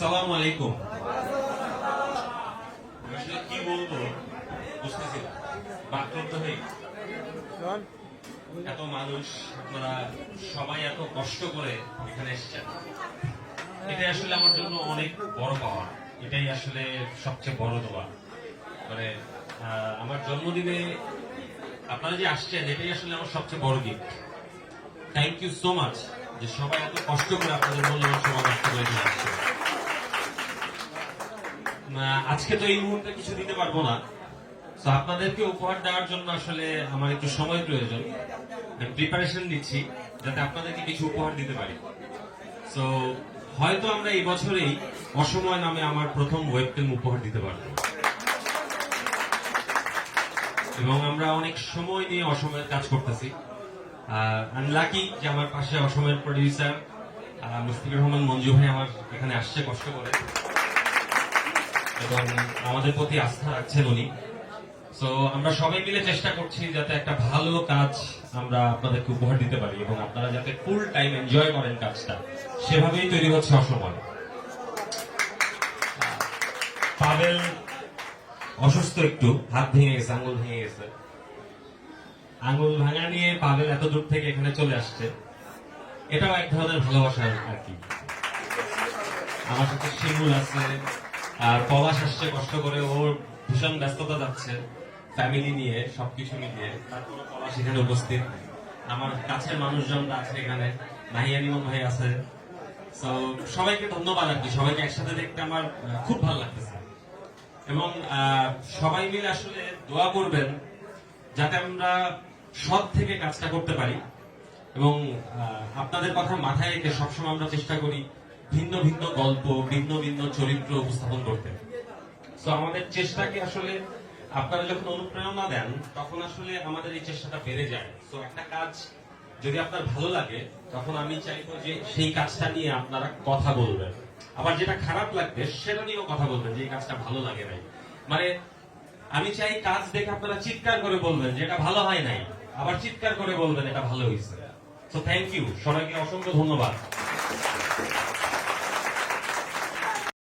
আসসালামু আলাইকুম। আসলে কি বলব বুঝতেছি না। হয়ে এত মানুষ আপনারা সবাই এত কষ্ট করে এখানে এসেছেন। এটাই আসলে আমার জন্য অনেক বড় পাওয়া। এটাই আসলে সবচেয়ে বড় দোয়া। মানে আমার জন্মদিনে আপনারা যে আসছেন এটাই আসলে আমার সবচেয়ে বড় gift thank you so much যে সবাই এত কষ্ট করে আপনাদের মূল্যবান সময় নষ্ট করে আজকে তো এই মুহূর্তে কিছু দিতে পারব না। তো আপনাদেরকে উপহার দেওয়ার জন্য আসলে আমার একটু সময় প্রয়োজন। প্রিপারেশন নিচ্ছি, যাতে আপনাদেরকে কিছু উপহার দিতে পারি। তো হয়তো আমরা এই বছরেই অসময় নামে আমার প্রথম ওয়েবক্যাম উপহার দিতে পারব। এবং আমরা অনেক সময় নিয়ে অসময়ের কাজ করতেছি। লাকি যে আমার পাশে অসময়ের প্রডিউসার মুশফিকুর রহমান মঞ্জু ভাই আমার এখানে আসছে, কষ্ট করে। এবং আমাদের প্রতি আস্থা রাখছেন উনি। তো আমরা সবাই মিলে চেষ্টা করছি যাতে একটা ভালো কাজ আমরা আপনাদেরকে উপহার দিতে পারি এবং আপনারা যাতে ফুল টাইম এনজয় করেন কাজটা। সেভাবেই তৈরি হচ্ছে অসময়। পাবেল অসুস্থ একটু, হাত ভেঙে গেছে আঙ্গুল ভেঙে গেছে। আঙ্গুল ভাঙা নিয়ে পাবেল এত দূর থেকে এখানে চলে আসছে। এটাও এক ধরনের ভালোবাসা আর কি। আমার সাথে শিমুল আছে আর পলাশ আসছে কষ্ট করে ওর ভীষণ ব্যস্ততা যাচ্ছে ফ্যামিলি নিয়ে, সবকিছু মিলিয়ে। তারপরে পলাশ এখানে উপস্থিত আমার কাছের মানুষজনরা আছে এখানে নাহিয়া নিমন ভাই আছে। তো সবাইকে ধন্যবাদ আর কি, সবাইকে একসাথে দেখতে আমার খুব ভালো লাগতেছে। এবং সবাই মিলে আসলে দোয়া করবেন যাতে আমরা সৎ থেকে কাজটা করতে পারি। এবং আপনাদের কথা মাথায় রেখে সবসময় আমরা চেষ্টা করি ভিন্ন ভিন্ন গল্প, ভিন্ন ভিন্ন চরিত্র উপস্থাপন করতে তো আমাদের চেষ্টাকে আসলে আপনারা যখন অনুপ্রেরণা দেন, তখন আসলে আমাদের এই চেষ্টাটা বেড়ে যায়। তো একটা কাজ যদি আপনার ভালো লাগে, তখন আমি চাইব যে সেই কাজটা নিয়ে আপনারা কথা বলবেন। আবার যেটা খারাপ লাগবে, সেটা নিয়েও কথা বলবেন যে এই কাজটা ভালো লাগে নাই। মানে আমি চাই কাজ দেখে আপনারা চিৎকার করে বলবেন যে এটা ভালো হয় নাই। আবার চিৎকার করে বলবেন এটা ভালো হয়েছে তো থ্যাংক ইউ সবাইকে অসংখ্য ধন্যবাদ।